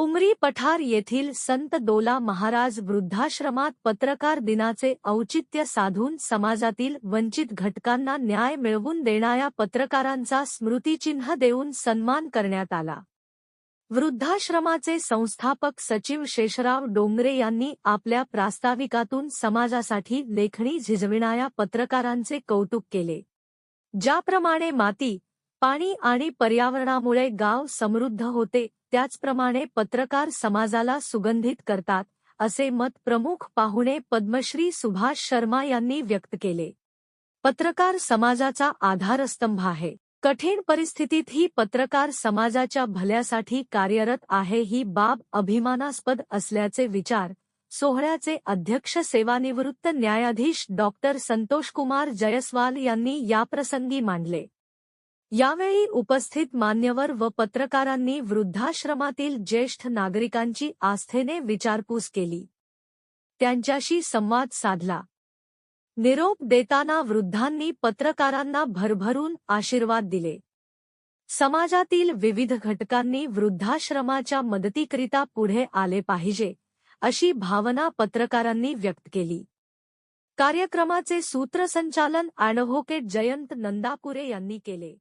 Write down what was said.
उमरी पठार येथील संत दोला महाराज वृद्धाश्रमात पत्रकार दिनाचे औचित्य साधून समाजातील वंचित घटकांना न्याय मिळवून देणाऱ्या पत्रकारांचा स्मृतिचिन्ह देऊन सन्मान करण्यात आला. वृद्धाश्रमाचे संस्थापक सचिव शेषराव डोंगरे यांनी आपल्या प्रास्ताविकातून समाजासाठी लेखणी झिजविणाऱ्या पत्रकारांचे कौतुक केले. ज्याप्रमाणे माती पाणी आणि पर्यावरणामुळे गाव समृद्ध होते त्याचप्रमाणे पत्रकार समाजाला सुगंधित करतात असे मत प्रमुख पाहुणे पद्मश्री सुभाष शर्मा यांनी व्यक्त केले. पत्रकार समाजाचा आधारस्तंभ आहे. कठीण परिस्थितीतही पत्रकार समाजाच्या भल्यासाठी कार्यरत आहे ही बाब अभिमानास्पद असल्याचे विचार सोहळ्याचे अध्यक्ष सेवानिवृत्त न्यायाधीश डॉक्टर संतोषकुमार जयस्वाल यांनी याप्रसंगी मांडले. यावेळी उपस्थित मान्यवर व पत्रकारांनी वृद्धाश्रमातील ज्येष्ठ नागरिकांची आस्थेने विचारपूस केली. त्यांच्याशी संवाद साधला. निरोप देताना वृद्धांनी पत्रकारांना भरभरून आशीर्वाद दिले. समाजातील विविध घटकांनी वृद्धाश्रमाच्या मदतीकरिता पुढे आले पाहिजे अशी भावना पत्रकारांनी व्यक्त केली. कार्यक्रमाचे सूत्रसंचालन ॲडव्होकेट जयंत नंदापुरे यांनी केले.